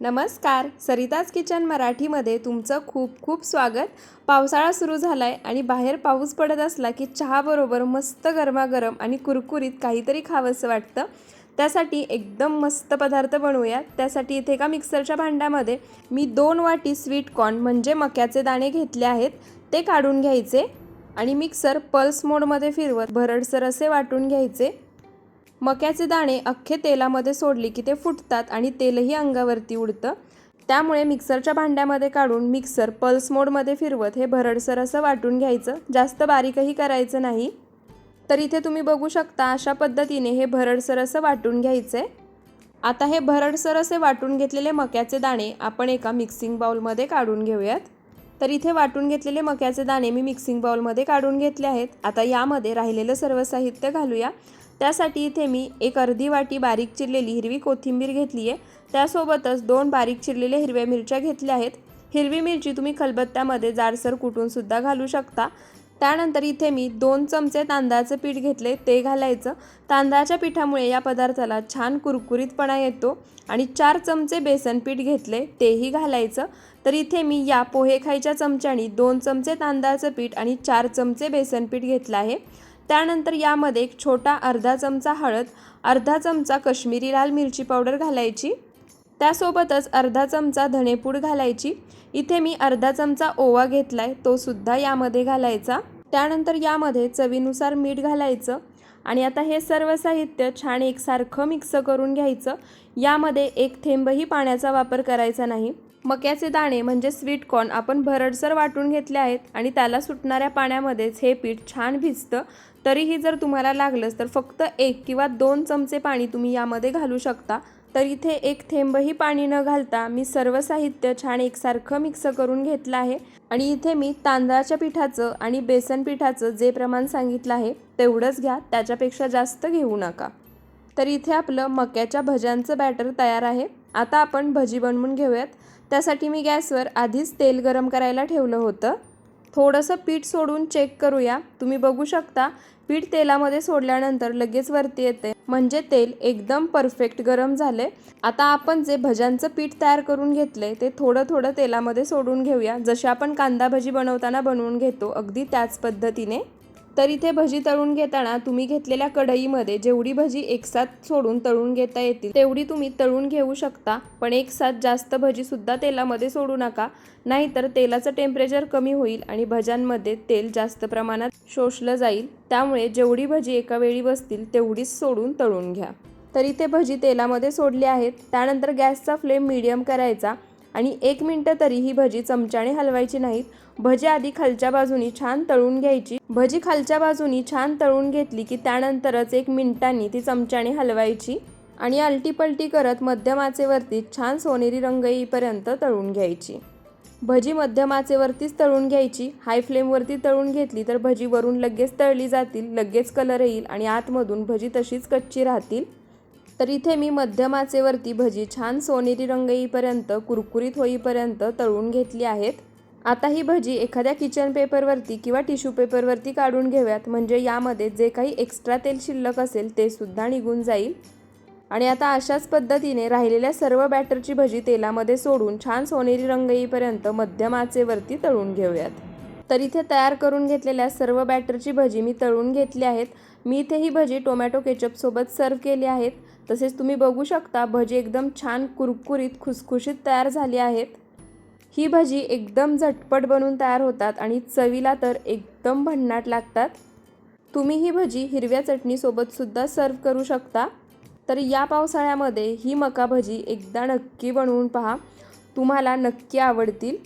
नमस्कार सरिताज किचन मराठीमध्ये तुमचं खूप खूप स्वागत. पावसाळा सुरू झाला आहे आणि बाहेर पाऊस पडत असला की चहाबरोबर मस्त गरमागरम आणि कुरकुरीत काहीतरी खावंसं वाटतं. त्यासाठी एकदम मस्त पदार्थ बनवूया त्यासाठी इथे एका मिक्सरच्या भांड्यामध्ये मी दोन वाटी स्वीट कॉर्न म्हणजे मक्याचे दाणे घेतले आहेत. ते काढून घ्यायचे आणि मिक्सर पल्स मोडमध्ये फिरवत भरडसर असे वाटून घ्यायचे. मक्याचे दाणे अख्खे तेलामध्ये सोडले की ते फुटतात आणि तेलही अंगावरती उडतं. त्यामुळे मिक्सरच्या भांड्यामध्ये काढून मिक्सर पल्स मोडमध्ये फिरवत हे भरडसर असं वाटून घ्यायचं. जास्त बारीकही करायचं नाही. तर इथे तुम्ही बघू शकता अशा पद्धतीने हे भरडसर असं वाटून घ्यायचं आहे आता हे भरडसर असे वाटून घेतलेले मक्याचे दाणे आपण एका मिक्सिंग बाउलमध्ये काढून घेऊयात. तर इथे वाटून घेतलेले मक्याचे दाणे मी मिक्सिंग बाउलमध्ये काढून घेतले आहेत. आता यामध्ये राहिलेलं सर्व साहित्य घालूया. त्यासाठी इथे मी एक अर्धी वाटी बारीक चिरलेली हिरवी कोथिंबीर घेतली आहे त्यासोबतच दोन बारीक चिरलेल्या हिरव्या मिरच्या घेतल्या आहेत. हिरवी मिरची तुम्ही खलबत्त्यामध्ये जाडसर कुटूनसुद्धा घालू शकता. त्यानंतर इथे मी दोन चमचे तांदळाचं पीठ घेतले ते घालायचं. तांदळाच्या पिठामुळे या पदार्थाला छान कुरकुरीतपणा येतो आणि चार चमचे बेसन पीठ घेतले तेही घालायचं. तर इथे मी या पोहे खायच्या चमच्यानी दोन चमचे तांदळाचं पीठ आणि चार चमचे बेसन पीठ घेतलं आहे. त्यानंतर यामध्ये एक छोटा अर्धा चमचा हळद अर्धा चमचा कश्मीरी लाल मिरची पावडर घालायची. त्यासोबतच अर्धा चमचा धणेपूड घालायची. इथे मी अर्धा चमचा ओवा घेतला आहे तो सुद्धा यामध्ये घालायचा. त्यानंतर यामध्ये चवीनुसार मीठ घालायचं. आणि आता हे सर्व साहित्य छान एकसारखं मिक्स करून घ्यायचं. यामध्ये एक थेंबही पाण्याचा वापर करायचा नाही. मक्याचे दाणे म्हणजे स्वीट कॉर्न आपण भरडसर वाटून घेतले आहेत आणि त्याला सुटणाऱ्या पाण्यामध्येच हे पीठ छान भिजतं. तरीही जर तुम्हाला लागलंच तर फक्त एक किंवा दोन चमचे पाणी तुम्ही यामध्ये घालू शकता. तर इथे एक थेंबही पाणी न घालता मी सर्व साहित्य छान एकसारखं मिक्स करून घेतलं आहे. आणि इथे मी तांदळाच्या पिठाचं आणि बेसन पिठाचं जे प्रमाण सांगितलं आहे तेवढंच घ्या त्याच्यापेक्षा जास्त घेऊ नका. तर इथे आपलं मक्याच्या भज्यांचं बॅटर तयार आहे. आता आपण भजी बनवून घेऊयात. त्यासाठी मी गॅसवर आधीच तेल गरम करायला ठेवलं होतं. थोडंसं पीठ सोडून चेक करूया. तुम्ही बघू शकता पीठ तेलामध्ये सोडल्यानंतर लगेच वरती येते. म्हणजे तेल एकदम परफेक्ट गरम झाले. आता आपण जे भज्यांचं पीठ तयार करून घेतले ते थोडं थोडं तेलामध्ये सोडून घेऊया. जसे आपण कांदा भजी बनवताना बनवून घेतो अगदी त्याच पद्धतीने. तर इथे भजी तळून घेताना तुम्ही घेतलेल्या कढईमध्ये जेवढी भजी एकसाथ सोडून तळून घेता येतील तेवढी तुम्ही तळून घेऊ शकता. पण एकसाथ जास्त भजीसुद्धा तेलामध्ये सोडू नका नाहीतर तेलाचं टेम्परेचर कमी होईल आणि भज्यांमध्ये तेल जास्त प्रमाणात शोषलं जाईल. त्यामुळे जेवढी भजी एका वेळी बसतील तेवढीच सोडून तळून घ्या. तर इथे भजी तेलामध्ये सोडली आहेत. त्यानंतर गॅसचा फ्लेम मिडियम करायचा. आणि एक मिनटं तरी ही भजी चमच्याने हलवायची नाहीत. भजी आधी खालच्या बाजूनी छान तळून घ्यायची. भजी खालच्या बाजूनी छान तळून घेतली की त्यानंतरच एक मिनिटांनी ती चमच्याने हलवायची आणि अलटीपलटी करत मध्यमाचेवरती छान सोनेरी रंग येईपर्यंत तळून घ्यायची. भजी मध्यमाचेवरतीच तळून घ्यायची. हाय फ्लेमवरती तळून घेतली तर भजी वरून लगेच तळली जातील लगेच कलर येईल आणि आतमधून भजी तशीच कच्ची राहतील. तर इथे मी मध्यम आचेवरती भजी छान सोनेरी रंग येईपर्यंत कुरकुरीत होईपर्यंत तळून घेतली आहेत. आता ही भजी एखाद्या किचन पेपरवरती किंवा टिश्यू पेपरवरती काढून घेऊयात. म्हणजे यामध्ये जे काही एक्स्ट्रा तेल शिल्लक असेल ते सुद्धा निघून जाईल. आणि आता अशाच पद्धतीने राहिलेल्या सर्व बॅटरची भजी तेलामध्ये सोडून छान सोनेरी रंग येईपर्यंत मध्यम आचेवरती तळून घेऊयात. तर इथे तयार करून घेतलेल्या सर्व बॅटरची भजी मी तळून घेतली आहेत. मी इथे ही भजी टोमॅटो केचपसोबत सर्व केली आहेत. तसेच तुम्ही बघू शकता भजी एकदम छान कुरकुरीत खुसखुशीत तयार झाली आहेत. ही भजी एकदम झटपट बनून तयार होतात आणि चवीला तर एकदम भन्नाट लागतात. तुम्ही ही भजी हिरव्या चटणीसोबतसुद्धा सर्व्ह सर्व करू शकता. तर या पावसाळ्यामध्ये ही मका भजी एकदा नक्की बनवून पहा. तुम्हाला नक्की आवडतील.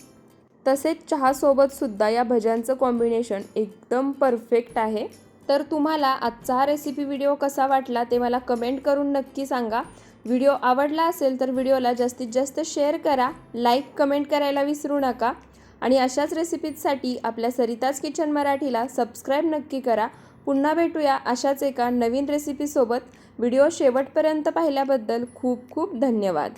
तसेच चहासोबतसुद्धा या भज्यांचं कॉम्बिनेशन एकदम परफेक्ट आहे. तर तुम्हाला आजचा हा रेसिपी व्हिडिओ कसा वाटला ते मला कमेंट करून नक्की सांगा. व्हिडिओ आवडला असेल तर व्हिडिओला जास्तीत जास्त शेअर करा लाईक कमेंट करायला विसरू नका. आणि अशाच रेसिपीजसाठी आपल्या सरिताज किचन मराठीला सबस्क्राईब नक्की करा. पुन्हा भेटूया अशाच एका नवीन रेसिपीसोबत व्हिडिओ शेवटपर्यंत पाहिल्याबद्दल खूप खूप धन्यवाद.